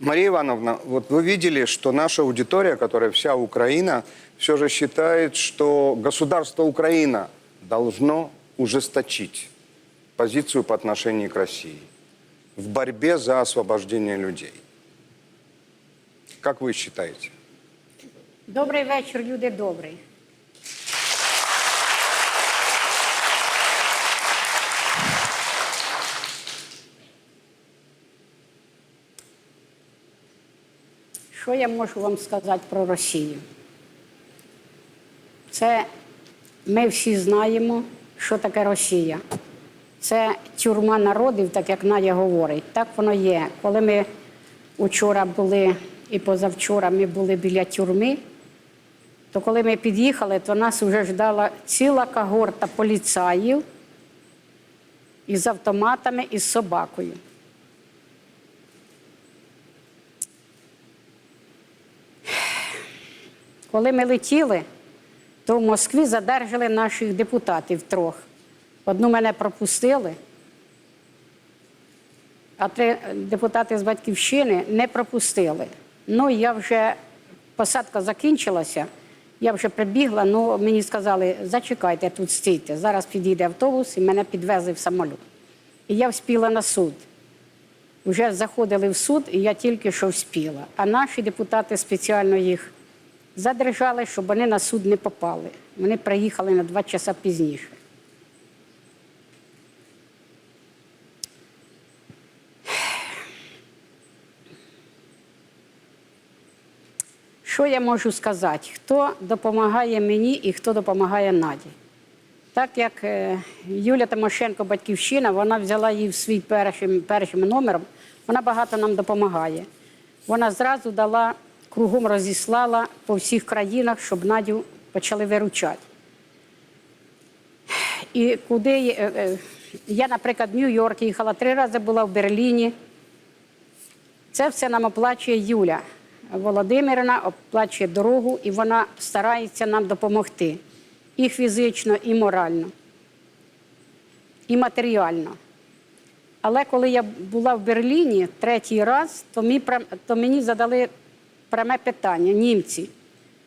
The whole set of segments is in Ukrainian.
Мария Ивановна, вот вы видели, что наша аудитория, которая вся Украина, все же считает, что государство Украина должно ужесточить позицию по отношению к России в борьбе за освобождение людей. Как вы считаете? Добрий вечір, люди добрий. Що я можу вам сказати про Росію? Це ми всі знаємо, що таке Росія. Це тюрма народів, так як Надя говорить. Так воно є. Коли ми вчора були і позавчора ми були біля тюрми, то коли ми під'їхали, то нас вже ждала ціла когорта поліцаїв із автоматами і з собакою. Коли ми летіли, то в Москві задержали наших депутатів трьох. Одну мене пропустили, а три депутати з батьківщини не пропустили. Ну, я вже посадка закінчилася, я вже прибігла, ну мені сказали, зачекайте тут стійте. Зараз підійде автобус і мене підвезли в самоліт. І я вспіла на суд. Вже заходили в суд, і я тільки що вспіла. А наші депутати спеціально їх задержали, щоб вони на суд не попали. Вони приїхали на два часа пізніше. Що я можу сказати? Хто допомагає мені і хто допомагає Наді? Так як е, Юля Тимошенко, батьківщина, вона взяла її в свій першим, першим номером, вона багато нам допомагає. Вона зразу дала, кругом розіслала по всіх країнах, щоб Надю почали виручати. І куди е, е, я, наприклад, в Нью-Йорк їхала, три рази була в Берліні. Це все нам оплачує Юля Володимирівна, оплачує дорогу, і вона старається нам допомогти і фізично, і морально, і матеріально. Але коли я була в Берліні третій раз, то мені задали пряме питання німці.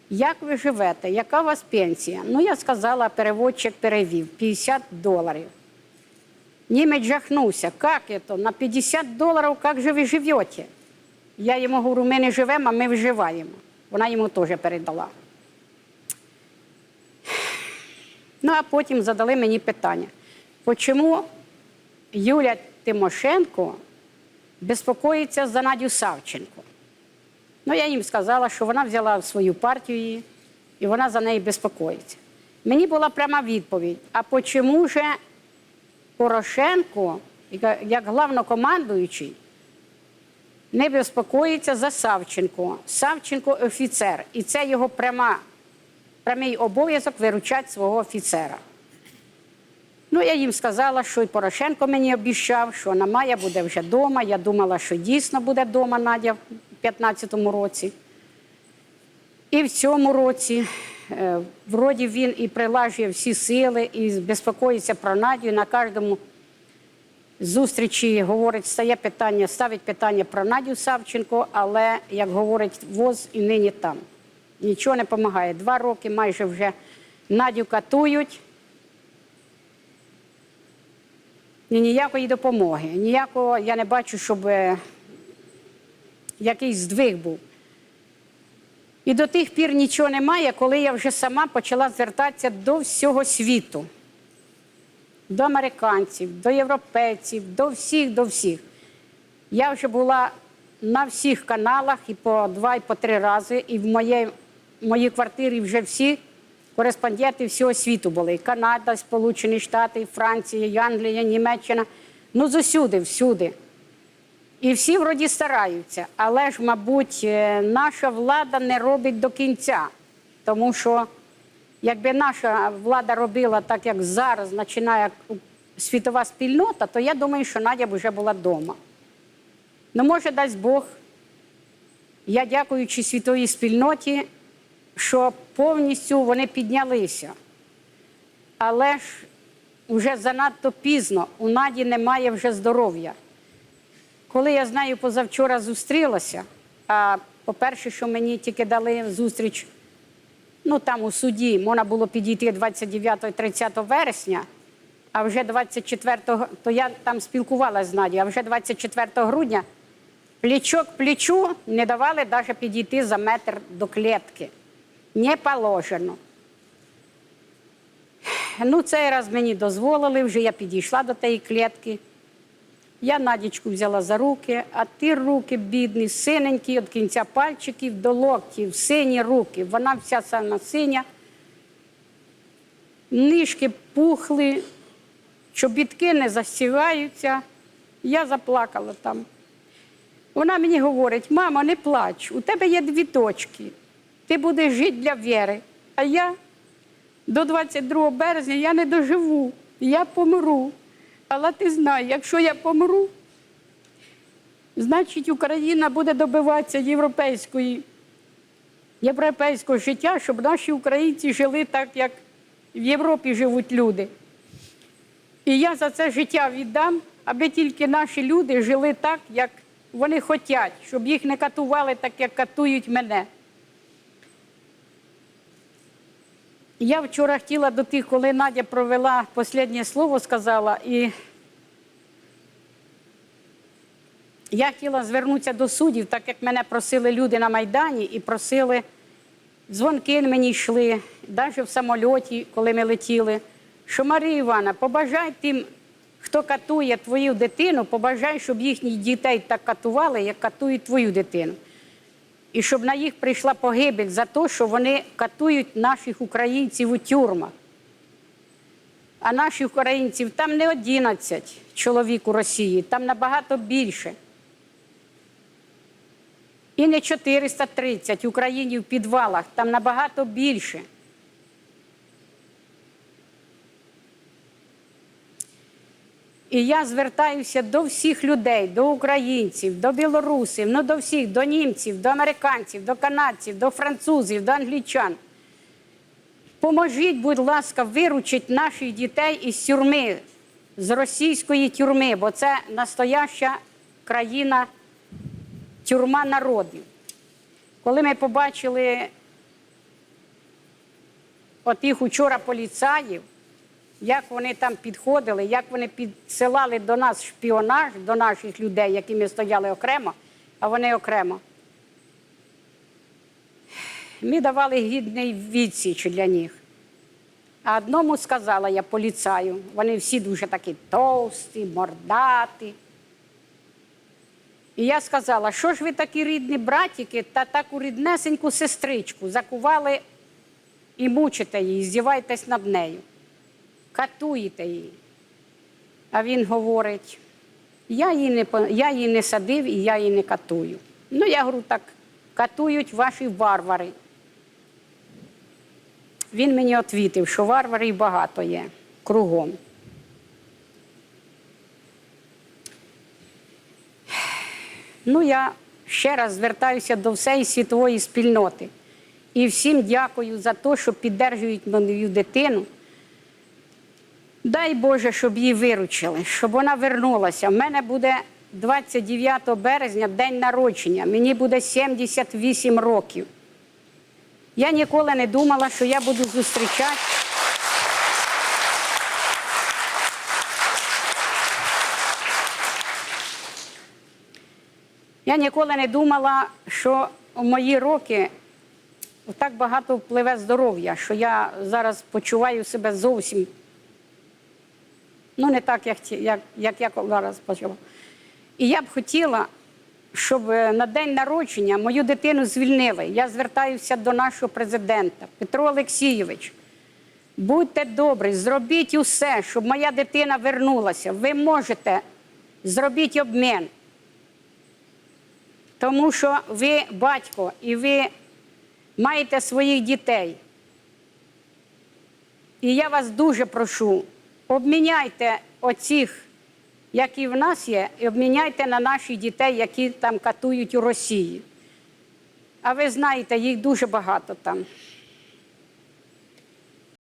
Як ви живете? Яка у вас пенсія? Ну, я сказала, переводчик перевів 50 доларів. Німець жахнувся. Як це? На 50 доларів, як же ви живете? Я йому говорю, ми не живемо, а ми виживаємо. Вона йому теж передала. Ну, а потім задали мені питання, чому Юля Тимошенко безпокоїться за Надю Савченко? Ну, я їм сказала, що вона взяла свою партію і вона за неї безпокоїться. Мені була пряма відповідь: а чому же Порошенко, як главнокомандуючий, не безпокоїться за Савченко. Савченко офіцер, і це його пряма, прямий обов'язок виручати свого офіцера. Ну, я їм сказала, що і Порошенко мені обіщав, що вона має буде вже вдома. Я думала, що дійсно буде вдома Надя 2015 році. І в цьому році, е, вроді він і прилажує всі сили, і безпокоїться про Надю, на кожному зустрічі говорить, стає питання, ставить питання про Надю Савченко, але, як говорить, воз і нині там. Нічого не допомагає. Два роки майже вже Надю катують. І ніякої допомоги. Ніякого я не бачу, щоб е, якийсь здвиг був. І до тих пір нічого немає, коли я вже сама почала звертатися до всього світу до американців, до європейців, до всіх, до всіх. Я вже була на всіх каналах і по два, і по три рази, і в моїй, моїй квартирі вже всі кореспонденти всього світу були. Канада, Сполучені Штати, Франція, Англія, Німеччина. Ну, зусюди, всюди. І всі вроді стараються, але ж, мабуть, е, наша влада не робить до кінця, тому що. Якби наша влада робила так, як зараз починає світова спільнота, то я думаю, що Надя б вже була вдома. Ну, може, дасть Бог, я дякуючи світовій спільноті, що повністю вони піднялися. Але ж вже занадто пізно, у Наді немає вже здоров'я. Коли я з нею позавчора зустрілася, а по-перше, що мені тільки дали зустріч, ну там у суді можна було підійти 29-30 вересня, а вже 24-го, то я там спілкувалася з Надією, а вже 24 грудня плечо к плечу не давали навіть підійти за метр до клітки. Не положено. Ну, цей раз мені дозволили, вже я підійшла до тієї клітки. Я Надічку взяла за руки, а ті руки бідні, синенькі, від кінця пальчиків до локтів, сині руки. Вона вся сама синя. Нижки пухли, чобітки не засіваються. Я заплакала там. Вона мені говорить: мамо, не плач, у тебе є дві точки. Ти будеш жити для віри. А я до 22 березня я не доживу, я помру. Але ти знай, якщо я помру, значить Україна буде добиватися європейської, європейського життя, щоб наші українці жили так, як в Європі живуть люди. І я за це життя віддам, аби тільки наші люди жили так, як вони хочуть, щоб їх не катували так, як катують мене. Я вчора хотіла до тих, коли Надя провела останнє слово, сказала, і я хотіла звернутися до суддів, так як мене просили люди на Майдані і просили, дзвонки мені йшли, навіть в самольоті, коли ми летіли, що Марія Івана, побажай тим, хто катує твою дитину, побажай, щоб їхніх дітей так катували, як катують твою дитину. І щоб на їх прийшла погибель за те, що вони катують наших українців у тюрмах. А наших українців там не 11 чоловік у Росії, там набагато більше. І не 430 Україні в підвалах, там набагато більше. І я звертаюся до всіх людей, до українців, до білорусів, ну до всіх, до німців, до американців, до канадців, до французів, до англічан. Поможіть, будь ласка, виручити наших дітей із тюрми, з російської тюрми, бо це настояща країна, тюрма народів. Коли ми побачили отих учора поліцаїв, як вони там підходили, як вони підсилали до нас шпіонаж, до наших людей, які ми стояли окремо, а вони окремо. Ми давали гідний відсіч для них. А одному сказала я поліцаю, вони всі дуже такі товсті, мордаті. І я сказала, що ж ви такі рідні братики та таку ріднесеньку сестричку закували і мучите її, здіваєтесь над нею катуєте її. А він говорить, я її не, я її не садив і я її не катую. Ну, я говорю, так катують ваші варвари. Він мені відповів, що варварів багато є кругом. Ну, я ще раз звертаюся до всієї світової спільноти. І всім дякую за те, що підтримують мою дитину. Дай Боже, щоб її виручили, щоб вона вернулася. У мене буде 29 березня день народження, мені буде 78 років. Я ніколи не думала, що я буду зустрічати. Я ніколи не думала, що у мої роки так багато впливе здоров'я, що я зараз почуваю себе зовсім Ну, не так, як, як, як я зараз почала. І я б хотіла, щоб е, на день народження мою дитину звільнили. Я звертаюся до нашого президента Петро Олексійович. Будьте добрі, зробіть усе, щоб моя дитина вернулася. Ви можете зробити обмін. Тому що ви батько і ви маєте своїх дітей. І я вас дуже прошу, обміняйте оцих, які в нас є, і обміняйте на наших дітей, які там катують у Росії. А ви знаєте, їх дуже багато там.